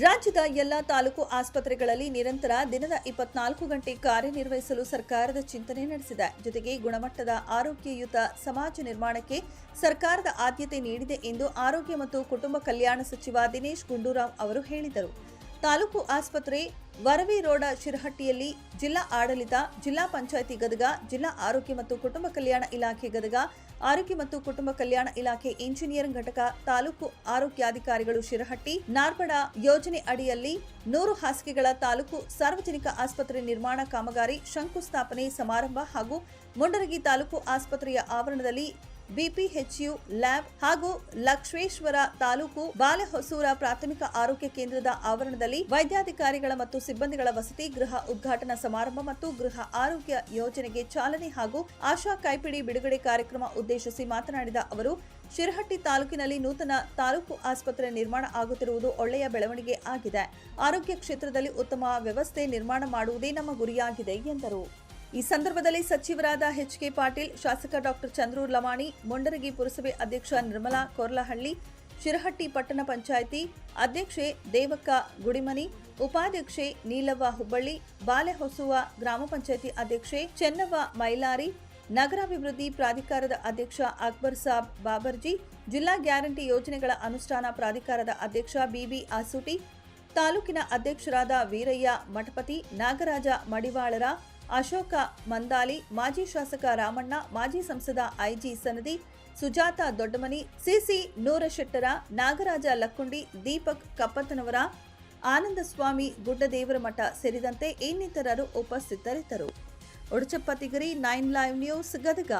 ರಾಜ್ಯದ ಎಲ್ಲ ತಾಲೂಕು ಆಸ್ಪತ್ರೆಗಳಲ್ಲಿ ನಿರಂತರ ದಿನದ ಇಪ್ಪತ್ನಾಲ್ಕು ಗಂಟೆ ಕಾರ್ಯನಿರ್ವಹಿಸಲು ಸರ್ಕಾರದ ಚಿಂತನೆ ನಡೆಸಿದೆ. ಜೊತೆಗೆ ಗುಣಮಟ್ಟದ ಆರೋಗ್ಯಯುತ ಸಮಾಜ ನಿರ್ಮಾಣಕ್ಕೆ ಸರ್ಕಾರದ ಆದ್ಯತೆ ನೀಡಿದೆ ಎಂದು ಆರೋಗ್ಯ ಮತ್ತು ಕುಟುಂಬ ಕಲ್ಯಾಣ ಸಚಿವ ದಿನೇಶ್ ಗುಂಡೂರಾವ್ ಅವರು ಹೇಳಿದರು. ತಾಲೂಕು ಆಸ್ಪತ್ರೆ ವರವಿ ರೋಡ ಶಿರಹಟ್ಟಿಯಲ್ಲಿ ಜಿಲ್ಲಾ ಆಡಳಿತ, ಜಿಲ್ಲಾ ಪಂಚಾಯಿತಿ ಗದಗ, ಜಿಲ್ಲಾ ಆರೋಗ್ಯ ಮತ್ತು ಕುಟುಂಬ ಕಲ್ಯಾಣ ಇಲಾಖೆ ಗದಗ, ಆರೋಗ್ಯ ಮತ್ತು ಕುಟುಂಬ ಕಲ್ಯಾಣ ಇಲಾಖೆ ಇಂಜಿನಿಯರಿಂಗ್ ಘಟಕ, ತಾಲೂಕು ಆರೋಗ್ಯಾಧಿಕಾರಿಗಳು ಶಿರಹಟ್ಟಿ, ನಾರ್ಪಡ ಯೋಜನೆ ಅಡಿಯಲ್ಲಿ ನೂರು ಹಾಸಿಗೆಗಳ ತಾಲೂಕು ಸಾರ್ವಜನಿಕ ಆಸ್ಪತ್ರೆ ನಿರ್ಮಾಣ ಕಾಮಗಾರಿ ಶಂಕುಸ್ಥಾಪನೆ ಸಮಾರಂಭ ಹಾಗೂ ಮುಂಡರಗಿ ತಾಲೂಕು ಆಸ್ಪತ್ರೆಯ ಆವರಣದಲ್ಲಿ ಬಿಪಿಎಚ್ಯು ಲ್ಯಾಬ್ ಹಾಗೂ ಲಕ್ಷ್ಮೇಶ್ವರ ತಾಲೂಕು ಬಾಲೆಹೊಸೂರ ಪ್ರಾಥಮಿಕ ಆರೋಗ್ಯ ಕೇಂದ್ರದ ಆವರಣದಲ್ಲಿ ವೈದ್ಯಾಧಿಕಾರಿಗಳ ಮತ್ತು ಸಿಬ್ಬಂದಿಗಳ ವಸತಿ ಗೃಹ ಉದ್ಘಾಟನಾ ಸಮಾರಂಭ ಮತ್ತು ಗೃಹ ಆರೋಗ್ಯ ಯೋಜನೆಗೆ ಚಾಲನೆ ಹಾಗೂ ಆಶಾ ಕೈಪಿಡಿ ಬಿಡುಗಡೆ ಕಾರ್ಯಕ್ರಮ ಉದ್ದೇಶಿಸಿ ಮಾತನಾಡಿದ ಅವರು, ಶಿರಹಟ್ಟಿ ತಾಲೂಕಿನಲ್ಲಿ ನೂತನ ತಾಲೂಕು ಆಸ್ಪತ್ರೆ ನಿರ್ಮಾಣ ಆಗುತ್ತಿರುವುದು ಒಳ್ಳೆಯ ಬೆಳವಣಿಗೆ ಆಗಿದೆ. ಆರೋಗ್ಯ ಕ್ಷೇತ್ರದಲ್ಲಿ ಉತ್ತಮ ವ್ಯವಸ್ಥೆ ನಿರ್ಮಾಣ ಮಾಡುವುದೇ ನಮ್ಮ ಗುರಿಯಾಗಿದೆ, ಎಂದರು. ಈ ಸಂದರ್ಭದಲ್ಲಿ ಸಚಿವರಾದ ಎಚ್ ಕೆ ಪಾಟೀಲ್, ಶಾಸಕ ಡಾಕ್ಟರ್ ಚಂದ್ರೂರ್ ಲಮಾಣಿ ಮುಂಡರಗಿ ಪುರಸಭೆ ಅಧ್ಯಕ್ಷ ನಿರ್ಮಲಾ ಕೊರ್ಲಹಳ್ಳಿ, ಶಿರಹಟ್ಟಿ ಪಟ್ಟಣ ಪಂಚಾಯಿತಿ ಅಧ್ಯಕ್ಷೆ ದೇವಕ್ಕ ಗುಡಿಮನಿ, ಉಪಾಧ್ಯಕ್ಷೆ ನೀಲವ್ವ ಹುಬ್ಬಳ್ಳಿ ಬಾಲೆಹೊಸುವ ಗ್ರಾಮ ಪಂಚಾಯಿತಿ ಅಧ್ಯಕ್ಷೆ ಚೆನ್ನವ್ವ ಮೈಲಾರಿ, ನಗರಾಭಿವೃದ್ಧಿ ಪ್ರಾಧಿಕಾರದ ಅಧ್ಯಕ್ಷ ಅಕ್ಬರ್ ಸಾಬ್ ಬಾಬರ್ಜಿ, ಜಿಲ್ಲಾ ಗ್ಯಾರಂಟಿ ಯೋಜನೆಗಳ ಅನುಷ್ಠಾನ ಪ್ರಾಧಿಕಾರದ ಅಧ್ಯಕ್ಷ ಬಿಬಿ ಆಸೂಟಿ ತಾಲೂಕಿನ ಅಧ್ಯಕ್ಷರಾದ ವೀರಯ್ಯ ಮಠಪತಿ, ನಾಗರಾಜ ಮಡಿವಾಳರ ಅಶೋಕ ಮಂದಾಲಿ, ಮಾಜಿ ಶಾಸಕ ರಾಮಣ್ಣ, ಮಾಜಿ ಸಂಸದ I G Sanadi, Sujata Doddamani, C C Nurshettar, Nagaraj Lakkundi, Deepak Kappattanavar, Anandaswamy Guddadevaramath ಸೇರಿದಂತೆ ಇನ್ನಿತರರು ಉಪಸ್ಥಿತರಿದ್ದರು. Uduchappa Tigari, nine live news Gadag.